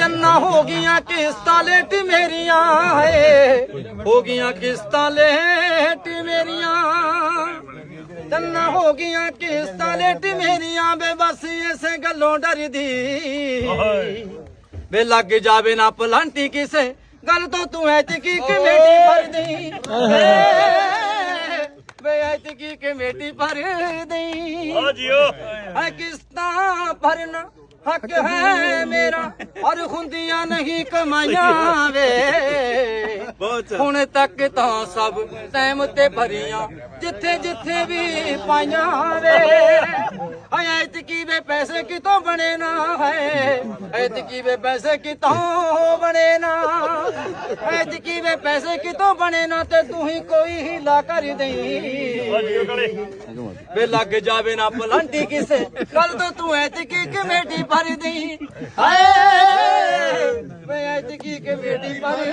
ਚੰਨਾ ਹੋ ਗਈਆਂ ਕਿਸ਼ਤਾਂ ਲੇਟ ਮੇਰੀਆਂ ਏ ਹੋ ਗਈਆਂ ਕਿਸ਼ਤਾਂ ਲੇਟ ਮੇਰੀਆਂ। ਚੰਨਾ ਹੋ ਗਈਆਂ ਕਿਸ਼ਤਾਂ ਲੇਟ ਮੇਰੀਆਂ ਬੇਬਸ ਇਸੇ ਗੱਲੋਂ ਡਰਦੀ। ਵੇ ਲੱਗ ਜਾਵੇ ਨਾ ਪਲਾਂਟੀ ਕਿਸੇ ਗੱਲ ਤੋਂ ਤੂੰ ਐ ਤੇ ਕੀ ਕਮੇਟੀ ਭਰਦੀ। ਵੇ ਐ ਤੇ ਕੀ ਕਮੇਟੀ ਭਰਦੀ। ਆ ਜਿਓ ਹੈ ਕਿਸ਼ਤਾਂ ਭਰਨਾ ਹੱਕ ਹੈ ਮੇਰਾ। ਔਰ ਹੁੰਦੀਆਂ ਨਹੀਂ ਕਮਾਈਆਂ ਵੇ। ਹੁਣ ਤੱਕ ਤਾਂ ਸਭ ਟਾਈਮ ਤੇ ਭਰੀਆਂ ਜਿੱਥੇ ਜਿੱਥੇ ਵੀ ਪਾਈਆਂ ਵੇ। ਐਤਕੀ ਵੇ ਪੈਸੇ ਕਿਤੋਂ ਬਣੇ ਨਾ ਹੈ ਐਤਕੀ ਵੇ ਪੈਸੇ ਕਿਤੋਂ ਬਣੇ ਨਾ ਐਤਕੀ ਵੇ ਪੈਸੇ ਕਿਤੋਂ ਬਣੇ ਨਾ ਤੇ ਤੂੰ ਹੀ ਕੋਈ ਹੀਲਾ ਕਰ ਦੇਈ। ਆ ਵੇ ਲੱਗ ਜਾਵੇ ਨਾ ਪਲਾਂਟੀ ਕਿਸੇ। ਕੱਲ ਤੋਂ ਤੂੰ ਐਤਕੀ ਕਮੇਟੀ ਭਰ ਦੇਈ। ਹਾਏ! ਵੇ ਐਤਕੀ ਕਮੇਟੀ ਭਰ